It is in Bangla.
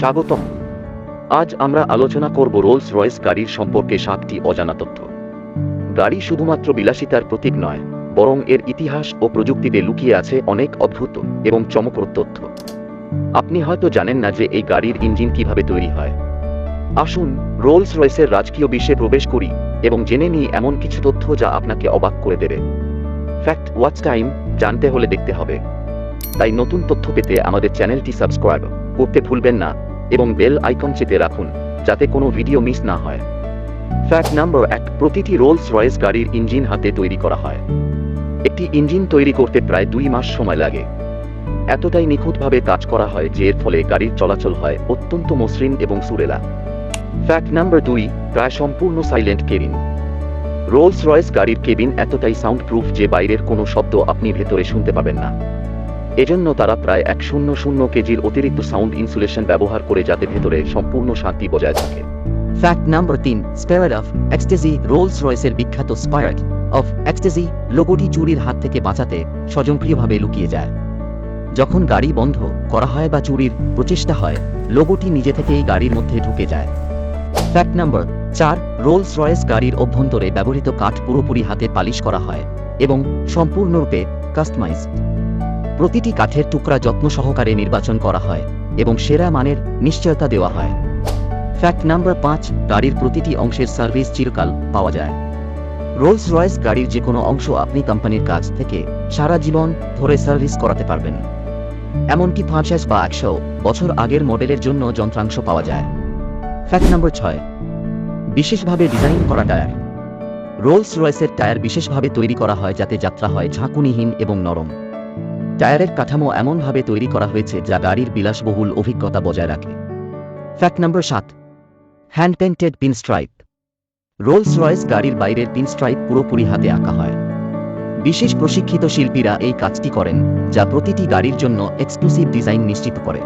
স্বাগতম। আজ আমরা আলোচনা করব রোলস রয়েস গাড়ির সম্পর্কে সাতটি অজানা তথ্য। গাড়ি শুধুমাত্র বিলাসিতার প্রতীক নয়, বরং এর ইতিহাস ও প্রযুক্তিতে লুকিয়ে আছে অনেক অদ্ভুত এবং চমকপ্রদ তথ্য। আপনি হয়তো জানেন না যে এই গাড়ির ইঞ্জিন কীভাবে তৈরি হয়। আসুন রোলস রয়েসের রাজকীয় বিশ্বে প্রবেশ করি এবং জেনে নিই এমন কিছু তথ্য যা আপনাকে অবাক করে দেবে। ফ্যাক্ট, ওয়াচ টাইম, জানতে হলে দেখতে হবে। তাই নতুন তথ্য পেতে আমাদের চ্যানেলটি সাবস্ক্রাইব করতে ভুলবেন না। এবং বেল আইকন চেপে রাখুন, যাতে কোনো ভিডিও মিস না হয়। ফ্যাক্ট নাম্বার এক, প্রতিটি রোলস রয়েস গাড়ির ইঞ্জিন হাতে তৈরি করা হয়। একটি ইঞ্জিন তৈরি করতে প্রায় দুই মাস সময় লাগে। এতটাই নিখুঁতভাবে কাজ করা হয় যে এর ফলে গাড়ির চলাচল হয় অত্যন্ত মসৃণ এবং সুরেলা। ফ্যাক্ট নাম্বার দুই, প্রায় সম্পূর্ণ সাইলেন্ট কেবিন। রোলস রয়েস গাড়ির কেবিন এতটাই সাউন্ড প্রুফ যে বাইরের কোনো শব্দ আপনি ভেতরে শুনতে পাবেন না। এজন্য তারা প্রায় এক শূন্য শূন্য কেজির অতিরিক্ত সাউন্ড ইনসুলেশন ব্যবহার করে যাতে ভেতরে সম্পূর্ণ শান্তি বজায় থাকে। ফ্যাক্ট নাম্বার তিন স্পেয়ার অফ এক্সটেজি রোলস রয়েসের বিখ্যাত স্পায়ার্ট অফ এক্সটেজি লোগোটি চুরির হাত থেকে বাঁচাতে স্বয়ংক্রিয়ভাবে লুকিয়ে যায়। যখন গাড়ি বন্ধ করা হয় বা চুরির প্রচেষ্টা হয়, লোগোটি নিজে থেকেই গাড়ির মধ্যে ঢুকে যায়। ফ্যাক্ট নাম্বার চার রোলস রয়েস গাড়ির অভ্যন্তরে ব্যবহৃত কাঠ পুরোপুরি হাতে পালিশ করা হয় এবং সম্পূর্ণরূপে কাস্টমাইজড প্রতিটি কাঠের টুকরা যত্ন সহকারে নির্বাচন করা হয় এবং সেরা মানের নিশ্চয়তা দেওয়া হয়। ফ্যাক্ট নাম্বার পাঁচ, গাড়ির প্রতিটি অংশের সার্ভিস চিরকাল পাওয়া যায়। রোলস রয়েস গাড়ির যে কোনো অংশ আপনি কোম্পানির কাছ থেকে সারা জীবন ধরে সার্ভিস করাতে পারবেন। এমনকি পঞ্চাশ বা একশো বছর আগের মডেলের জন্য যন্ত্রাংশ পাওয়া যায়। ফ্যাক্ট নাম্বার ছয়, বিশেষভাবে ডিজাইন করা টায়ার রোলস রয়েসের টায়ার বিশেষভাবে তৈরি করা হয় যাতে যাত্রা হয় ঝাঁকুনিহীন এবং নরম। টায়ারের কাঠামো এমনভাবে তৈরি করা হয়েছে যা গাড়ির বিলাসবহুল অভিজ্ঞতা বজায় রাখে। ফ্যাক্ট নম্বর সাত hand painted pin stripe Rolls Royce গাড়ির বাইরের পিন স্ট্রাইপ পুরোপুরি হাতে আঁকা হয়। বিশেষ প্রশিক্ষিত শিল্পীরা এই কাজটি করেন, যা প্রতিটি গাড়ির জন্য এক্সক্লুসিভ ডিজাইন নিশ্চিত করে।